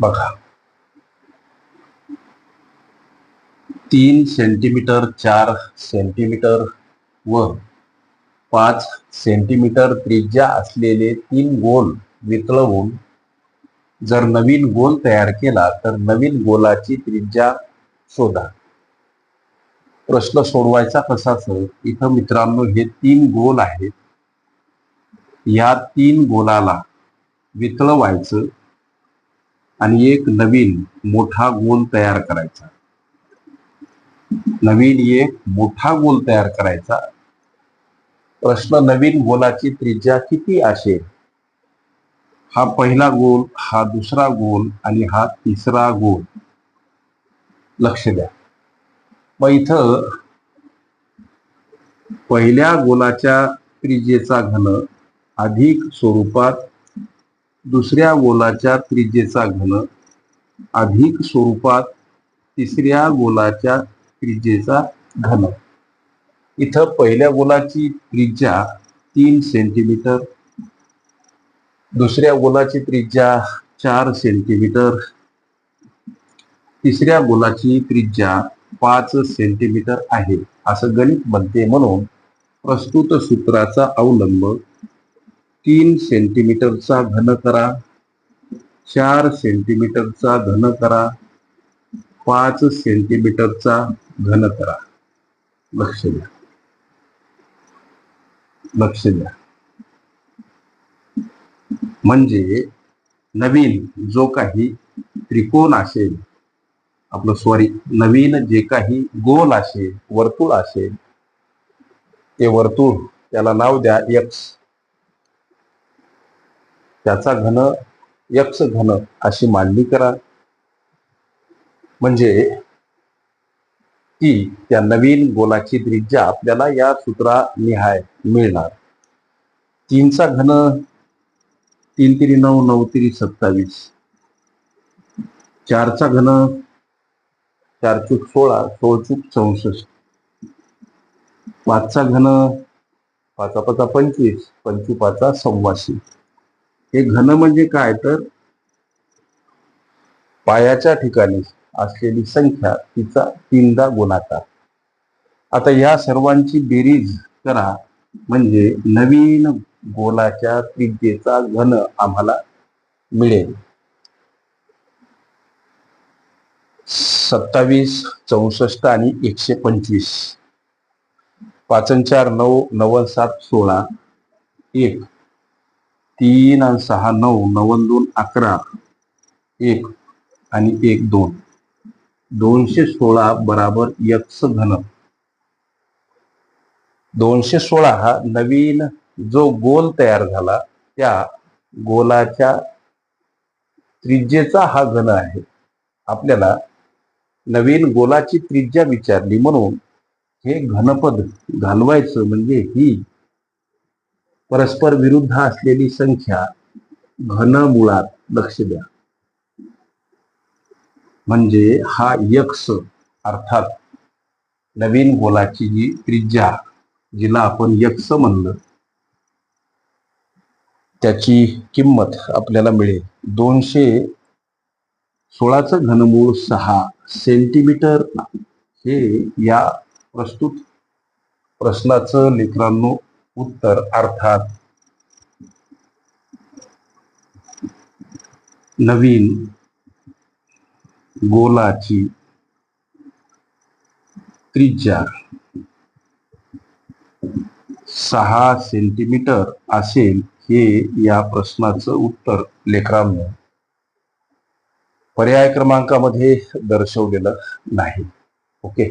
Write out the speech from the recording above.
बघा. तीन सेंटीमीटर चार सेंटीमीटर व पाच सेंटीमीटर त्रिज्या असलेले तीन गोल वितळवून जर नवीन गोल तयार केला तर नवीन गोलाची त्रिज्या शोधा. प्रश्न सोडवायचा कसा सर? इथं मित्रांनो हे तीन गोल आहेत. या तीन गोलाला वितळवायचं आणि एक नवीन मोठा गोल तयार करायचा. नवीन एक मोठा गोल तयार करायचा. प्रश्न नवीन गोलाची त्रिज्या किती असेल हा पहिला गोल हा दुसरा गोल आणि हा तिसरा गोल. लक्ष द्या. मग इथं पहिल्या गोलाच्या त्रिज्येचा घन अधिक स्वरूपात दुसऱ्या गोलाच्या त्रिज्येचा घन अधिक स्वरूपात तिसऱ्या गोलाच्या त्रिज्येचा घन. इथं पहिल्या गोलाची त्रिज्या तीन सेंटीमीटर दुसऱ्या गोलाची त्रिज्या चार सेंटीमीटर तिसऱ्या गोलाची त्रिज्या पाच सेंटीमीटर आहे असं गणित बनते म्हणून प्रस्तुत सूत्राचा अवलंब तीन सेंटीमीटरचा घन करा. चार सेंटीमीटरचा घन करा. पाच सेंटीमीटरचा घन करा. लक्ष द्या. लक्ष द्या. म्हणजे नवीन जो काही त्रिकोण असेल आपलं सॉरी नवीन जे काही गोल असेल वर्तुळ असेल ते वर्तुळ त्याला नाव द्या यक्स त्याचा घन यक्ष घन अशी मांडणी करा. म्हणजे ती त्या नवीन गोलाची त्रिज्या आपल्याला या सूत्रा निहाय मिळणार. तीनचा घन तीन तिरी नऊ नऊ तिरी सत्तावीस. चारचा घन चार चूक सोळा सोळ चूक चौसष्ट. पाचचा घन पाचा पाचा पंचवीस पंचवीस पाचा सव्वाशे हे घन म्हणजे काय? तर पायाच्या ठिकाणी असलेली संख्या तिचा तीनदा गुणाकार. आता या सर्वांची बेरीज करा. म्हणजे नवीन गोलाच्या त्रिज्येचा घन आम्हाला मिळेल. सत्तावीस चौसष्ट आणि एकशे पंचवीस. पाचन चार नऊ नव्वद सात सोळा एक. तीन आणि सहा नऊ नवन दोन अकरा एक आणि एक दोन. दोनशे सोळा बराबर यक्ष घन. दोनशे सोळा हा नवीन जो गोल तयार झाला त्या गोलाच्या त्रिज्येचा हा घन आहे. आपल्याला नवीन गोलाची त्रिज्या विचारली म्हणून हे घनपद घालवायचं म्हणजे ही परस्पर विरुद्ध असलेली संख्या घन मुळात लक्ष द्या. म्हणजे हा यक्ष अर्थात नवीन गोलाची जी त्रिज्या जिला आपण यक्ष म्हणलं त्याची किंमत आपल्याला मिळेल. दोनशे सोळाचं घनमूळ सहा सेंटीमीटर. हे या प्रस्तुत प्रश्नाचं लेकरांनो उत्तर अर्थात नवीन गोलाची त्रिज्या सहा सेंटीमीटर असेल हे या प्रश्नाचं उत्तर लेकरांनो पर्याय क्रमांकामध्ये दर्शवलेलं नाही. ओके?